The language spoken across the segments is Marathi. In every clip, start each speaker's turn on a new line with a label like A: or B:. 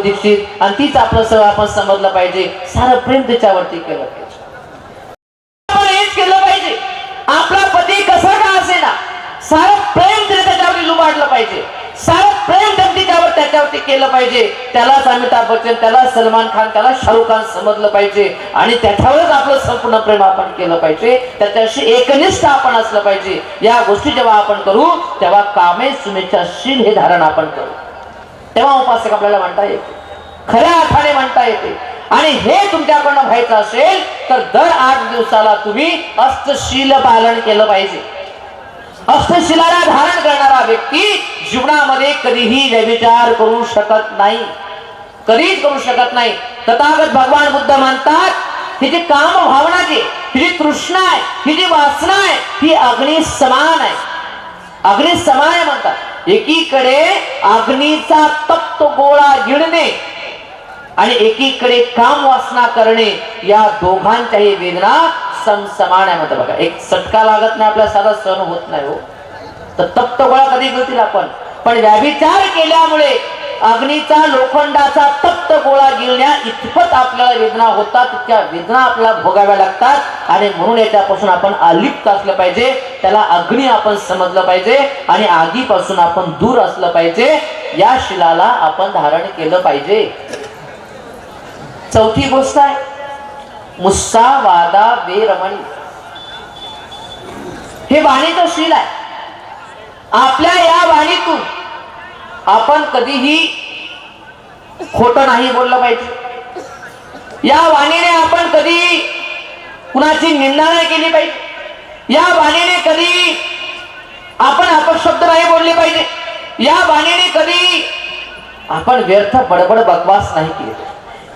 A: दीक्षित. आणि तीच आपलं सगळं आपण समजलं पाहिजे. सारं प्रेम त्याच्यावरती केलं पाहिजे. आपण हेच केलं पाहिजे. आपला पती कसा का असे ना सारं प्रेम त्याने त्याच्यावरती लुबाडलं पाहिजे. सारं प्रेम त्यांनी त्याच्यावर त्याच्यावरती केलं पाहिजे. त्यालाच अमिताभ बच्चन त्याला सलमान खान त्याला शाहरुख खान समजलं पाहिजे. आणि त्याच्यावरच आपलं संपूर्ण प्रेम आपण केलं पाहिजे. त्याच्याशी एकनिष्ठ आपण असलं पाहिजे. या गोष्टी जेव्हा आपण करू तेव्हा कामे सुमेच्छाशील हे धारण आपण करू. तेव्हा उपासक आपल्याला म्हणता येईल खऱ्या अर्थाने म्हणता येते. आणि हे तुमच्याकडनं व्हायचं असेल तर दर आठ दिवसाला तुम्ही अष्टशील पालन केलं पाहिजे. अष्टशिलाला धारण करणारा व्यक्ती जीवनामध्ये कधीही व्यभिचार करू शकत नाही. कधीच करू शकत नाही. तथागत भगवान बुद्ध मानतात ही जी काम भावना जी ही जी तृष्णा आहे ही जी वासना आहे ही अग्नी समान आहे. अग्नी समान आहे म्हणतात. एकीकडे अग्नीचा तप्त गोळा गिळणे आणि एकीकडे काम वासना करणे या दोघांच्याही वेदना समसमान आहे म्हणतात बघा. एक सटका लागत नाही आपल्या साधा सण होत नाही हो. तर तप्त गोळा कधी मिळतील आपण? पण व्याभिचार केल्यामुळे अग्नीचा लोखंडाचा तप्त गोळा गिळण्या इतपत आपल्याला वेदना होतात तितक्या वेदना आपल्याला भोगाव्या लागतात. आणि म्हणून याच्यापासून आपण अलिप्त असलं पाहिजे. त्याला अग्नी आपण समजलं पाहिजे आणि आगीपासून आपण दूर असलं पाहिजे. या शिलाला आपण धारण केलं पाहिजे. चौथी गोष्ट आहे मुस्सा वादा बेरमण हे वाणीचं शील आहे. आपल्या या वाणीतून आपण कधीही खोट नाही बोललं पाहिजे. या वाणीने आपण कधी कुणाची निंदा नाही केली पाहिजे. या वाणीने कधी आपण अपशब्द नाही बोलले पाहिजे. या वाणीने कधी आपण व्यर्थ बडबड बकवास नाही केली.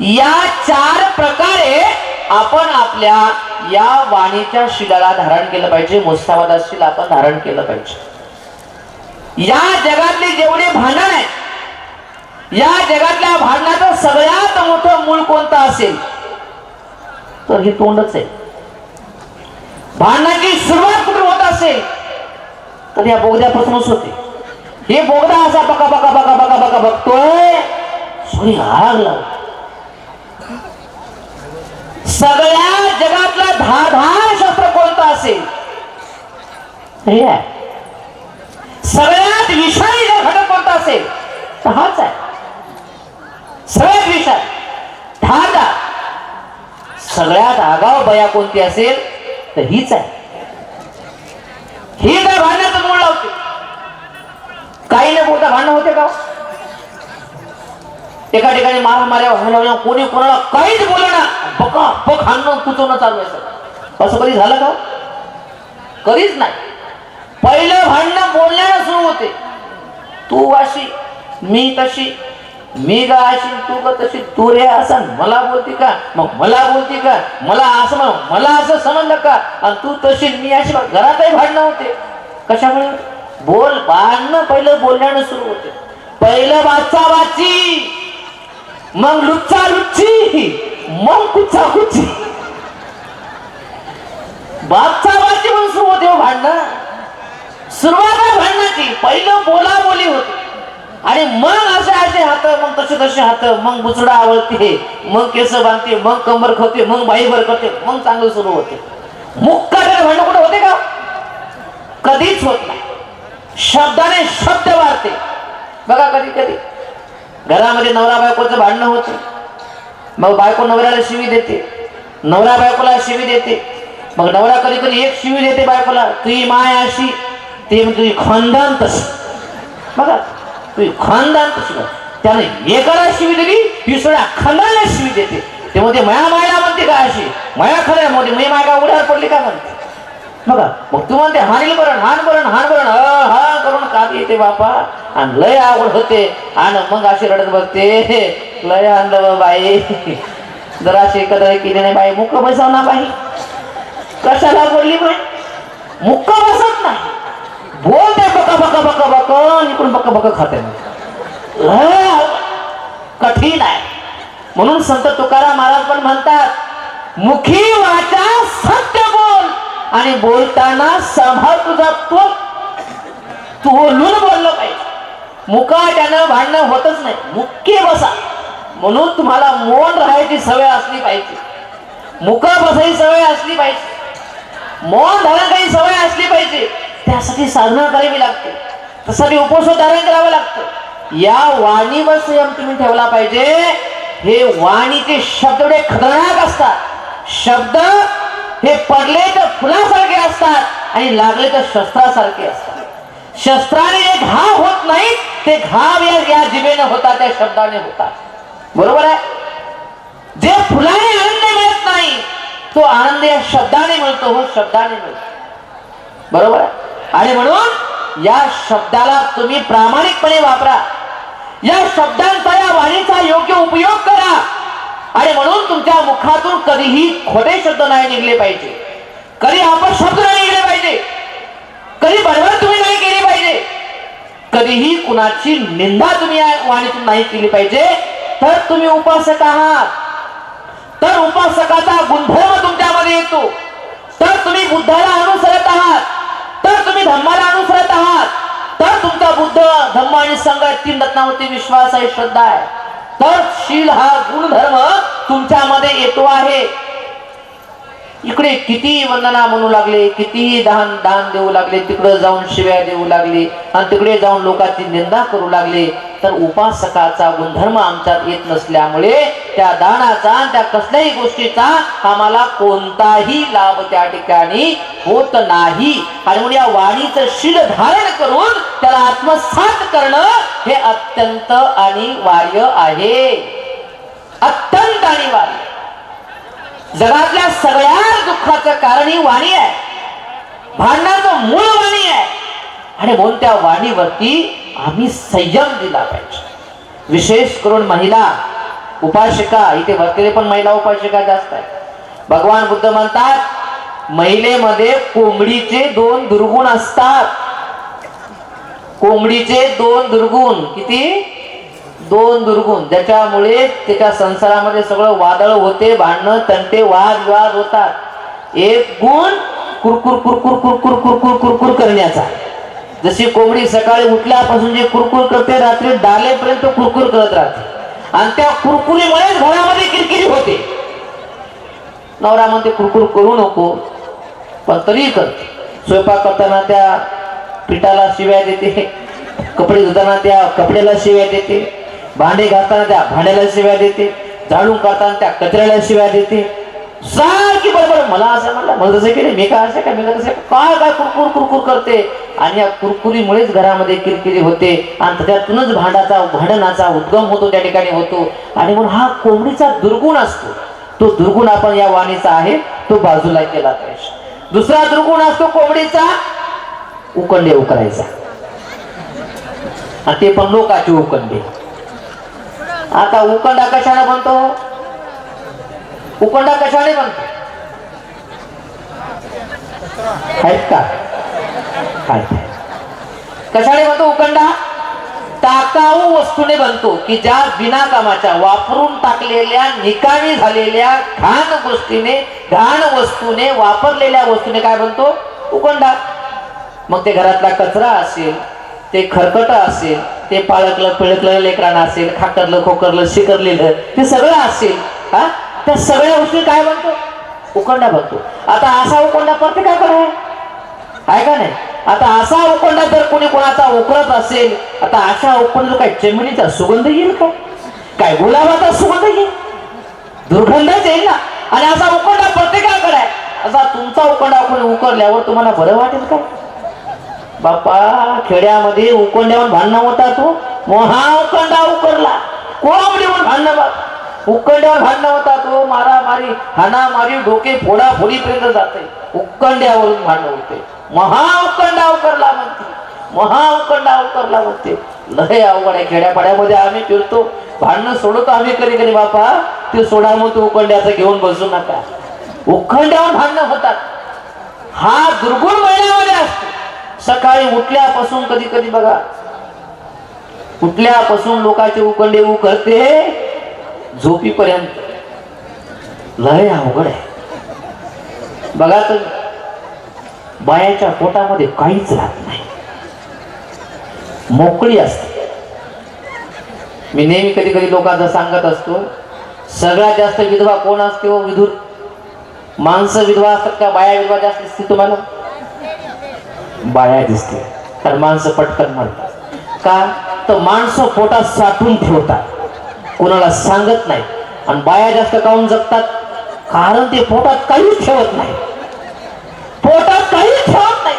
A: या चार प्रकारे आपण आपल्या या वाणीच्या शिलाला धारण केलं पाहिजे मुस्तावादा शिला आपण धारण केलं पाहिजे. या जगातले जेवढे भांडण आहे या जगातल्या भांडणाचं सगळ्यात मोठं मूळ कोणतं असेल? तर हे तोंडच आहे. भांडणाची सुरुवात कुठे होत असेल? तर या बोगद्यापासूनच होते. हे बोगदा असा बका बका बका बका बका बघतोय सूर्य आग लावतो सगळ्या जगातला धाधार शस्त्र कोणतं असेल? आहे सगळ्यात विषारी जर घटक कोणता असेल? तर हाच आहे. सगळ्यात विषारी. धागा. सगळ्यात आगाव बया कोणती असेल? तर हीच आहे. ही जर भांडण्याचं मूळ लावते काही न कोणता भांडण होते का हो? एका ठिकाणी मारा माऱ्या व्हायला कोणी कोणाला काहीच बोलणार ना बका बक हाणणं कुचवणं चालू आहे सर असं कधी झालं का? कधीच नाही. पहिलं भांडणं बोलण्यानं सुरू होते. तू अशी मी तशी मी गा अशी तू ग तशी तू रे असं मला बोलती का? मग मला बोलती का? मला असं म्हण मला असं समजलं का? आणि तू तशी मी अशी घरातही भांडणं होते. कशामुळे? बोल भांडणं पहिलं बोलण्यानं सुरू होते. पहिलं वाचा वाची मग लुच्चा लुच्ची मग कुच्चा कुच्ची. बापचा वाची म्हणून सुरू होते हो भांडणं. सुरुवात आहे भांडणाची. पहिलं बोला बोली होती. आणि मग असे असे हात मग तसे तसे हात मग बुचडा आवडते मग केस बांधते मग कंबर खोते मग बाई भर करते मग चांगलं सुरू होते. मुक्का भांडण कुठे होते का? कधीच होत नाही. शब्दाने शब्द वाढते. बघा कधी कधी. घरामध्ये नवरा बायकोचं भांडणं होतं. मग बायको नवऱ्याला शिवी देते. नवरा बायकोला शिवी देते. मग नवरा कधी कधी एक शिवी देते बायकोला तुझी माय अशी ते तुझी खानदान तशी. बघा तुझी खानदान तशी त्याने एकाला शिवी दिली ही सगळ्या खानदानला शिवी देते. ते म्हणते माया मायला म्हणते का अशी? माया खरं म्हणते मी माय उड्यावर पडली का? म्हणते. बघा मग तू म्हणते हानील बरण हान बरण हान बरण ह हा करून कात येते बापा. आणि लय आवड होते. आणि मग अशी रडत बघते लय आणलं बा बाई. जराशी एकत्र केली नाही बाई. मुक्क बसव ना बाई. कशाला बोलली बाई? मुक्क बसत नाही. बोलते बका बका बका बका. इकडून बका बका खाते कठीण आहे. म्हणून संत तुकाराम महाराज पण म्हणतात मुखी वाचा सत्य आणि बोलताना सांभाळ तुझा तो तोलून बोललं पाहिजे. मुका त्यानं भांडणं होतच नाही. मुक्के बसा. म्हणून तुम्हाला मौन राहायची सवय असली पाहिजे. मुका बसायची सवय असली पाहिजे. मौन धारण काही सवय असली पाहिजे. त्यासाठी साधना करावी लागते. त्यासाठी उपवास धारण करावं लागतं. या वाणीवर संयम तुम्ही ठेवला पाहिजे. हे वाणीचे शब्द खतरनाक असतात. शब्द हे पडले तर फुलासारखे असतात आणि लागले तर शस्त्रासारखे असतात. शस्त्राने जे घाव होत नाही ते घाव या या जिभेने होतात त्या शब्दाने होतात. बरोबर आहे? जे फुलाने आनंद मिळत नाही तो आनंद या शब्दाने मिळतो हो शब्दाने मिळतो. बरोबर आहे? आणि म्हणून या शब्दाला तुम्ही प्रामाणिकपणे वापरा. या शब्दांचा या वाणीचा योग्य उपयोग करा. आणि म्हणून तुमच्या मुखातून कधीही खोटे शब्द नाही निघले पाहिजे. कधी आपण शब्द नाही निघले पाहिजे. कधी बडबड तुम्ही नाही केली पाहिजे. कधीही कुणाची निंदा तुम्ही या वाणीतून नाही केली पाहिजे तर तुम्ही उपासक आहात. तर उपासकाचा गुणधर्म तुमच्यामध्ये येतो. तर तुम्ही बुद्धाला अनुसरत आहात. तर तुम्ही धम्माला अनुसरत आहात. तर तुमचा बुद्ध धम्म आणि संघ तीन रत्नावरती विश्वास आहे श्रद्धा आहे. तर शील हा गुणधर्म तुमच्यामध्ये येतो आहे. इकडे किती वंदना म्हणू लागले कितीही दान दान देऊ लागले तिकडे जाऊन शिव्या देऊ लागले आणि तिकडे जाऊन लोकांची निंदा करू लागले तर उपासकाचा गुणधर्म आमच्यात येत नसल्यामुळे त्या दानाचा त्या कसल्याही गोष्टीचा आम्हाला कोणताही लाभ त्या ठिकाणी होत नाही. आणि म्हणून या वाणीचं शील धारण करून त्याला आत्मसात करणं हे अत्यंत अनिवार्य आहे. अत्यंत अनिवार्य. जगातल्या सगळ्या दुःखाचं कारण ही वाणी आहे. भांडणाचं मूळ वाणी आहे. आणि म्हणून त्या वाणीवरती आम्ही संयम दिला पाहिजे. विशेष करून महिला उपासिका इथे बसलेले पण महिला उपासिका जास्त आहे भगवान बुद्ध म्हणतात महिलेमध्ये कोंबडीचे दोन दुर्गुण असतात. कोंबडीचे दोन दुर्गुण किती? दोन दुर्गुण. ज्याच्यामुळे त्याच्या संसारामध्ये सगळं वादळ होते भांडणं तंटे वाद विवाद होतात. एक गुण कुरकुर कुरकुर कुरकुर कुरकुर कुरकुर करण्याचा. जशी कोंबडी सकाळी उठल्यापासून जे कुरकुर करते रात्री डालेपर्यंत कुरकुर करत राहते. आणि त्या कुरकुरीमुळेच घरामध्ये किरकिरी होते. नवरा म्हणते कुरकुर करू नको पण तरी करते स्वयंपाक करताना त्या पिठाला शिव्या देते कपडे धुताना त्या कपड्याला शिव्या देते. भांडे घालताना त्या भांड्याला शिव्या देते झाडू काढताना त्या कचऱ्याला शिव्या देते. सारखी बरोबर मला असं म्हणलं मला तसं केलं मी काय असं काय? मी काय काय? काय कुरकुर कुरकुर करते? आणि या कुरकुरीमुळेच घरामध्ये किरकिरी होते आणि त्याच्यातूनच भांडाचा भांडणाचा उद्गम होतो त्या ठिकाणी होतो. आणि म्हणून हा कोंबडीचा दुर्गुण असतो. तो दुर्गुण आपण या वाणीचा आहे. तो बाजूला केला पाहिजे. दुसरा दुर्गुण असतो कोंबडीचा उकंडे उकरायचा आणि ते पण लोकाचे उकंडे. आता उकंडा कशाने बनतो उकंडा कशाने बनतो आहेत का? कशाने बनतो उकंडा? टाकाऊ वस्तूने बनतो की ज्या बिना कामाच्या वापरून टाकलेल्या निकामी झालेल्या घाण गोष्टीने घाण वस्तूने वापरलेल्या वस्तूने काय बनतो उकंडा. मग ते घरातला कचरा असेल ते खरकट असेल ते पाळकलं पिळकलं लेकरानं असेल खाकरलं खोकरलं शिकरलेलं ते सगळं असेल हा? त्या सगळ्या गोष्टी काय बनतो उकंडा बघतो आता असा उकंडा प्रत्येकाकडे आहे आहे का नाही? आता असा उकंडा जर कोणी कोणाचा उकळत असेल आता अशा उकंड काय जमिनीचा सुगंध येईल का? काय गुलाबाचा सुगंध येईल? दुर्गंधच येईल ना. आणि असा उकंडा प्रत्येकाकडे आहे असा तुमचा उकंडा कोणी उकरल्यावर तुम्हाला बरं वाटेल का? बाप्पा खेड्यामध्ये उकंड्यावर भांडणं होता तो? मोहा उकंडा उकरला कोंबडीवर भांडणं बा उकंड्यावर भांडणं होता तो? मारा मारी हाना मारी डोके फोडा फोडीपर्यंत जाते उकंड्यावरून भांडणं होते. महा उकंडा उकरला म्हणते. महा उकंडा उकरला म्हणते. लय अवघड आहे. खेड्यापाड्यामध्ये आम्ही फिरतो. भांडणं सोडतो आम्ही कधी कधी बापा ते सोडा मग तू उकंड्याचं घेऊन बसू नका. उखंड्यावर भांडणं होतात. हा दुर्गुण महिन्यामध्ये असतो. सकाळी उठल्यापासून कधी कधी बघा उठल्यापासून लोकांचे उकंडे उकळते झोपीपर्यंत. लय अवघड आहे. बघा तर बायाच्या पोटामध्ये काहीच राहत नाही. मोकळी असते. मी नेहमी कधी कधी लोकांना सांगत असतो सगळ्यात जास्त विधवा कोण असते? हो विधूर. माणसं विधवा असतात का? बाया विधवा जास्त असते तुम्हाला? बाया दिसते. तर माणसं पटकन म्हणतात. का? तर माणसं पोटात साठून ठेवतात. कोणाला सांगत नाही. आणि बाया जास्त काऊन जगतात? कारण ते पोटात काहीच ठेवत नाही. पोटात काहीच ठेवत नाही.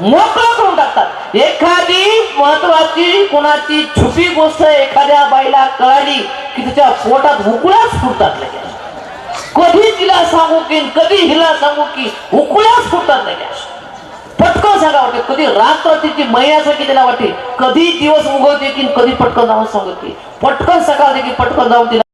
A: मोकळं करून टाकतात. एखादी महत्वाची कोणाची छुपी गोष्ट एखाद्या बाईला कळाली की तिच्या पोटात हुकुळाच फुटतात लगेच. कधी तिला सांगू की कधी हिला सांगू की उकळ्याच फुटतात लगेच. पटकन सांगा वाटते कधी रात्र तिची महिन्यासारखी त्याला वाटते. कधी दिवस उगवते की कधी पटकन जाऊन सांगते. पटकन सकाळ की पटकन जाऊन तिला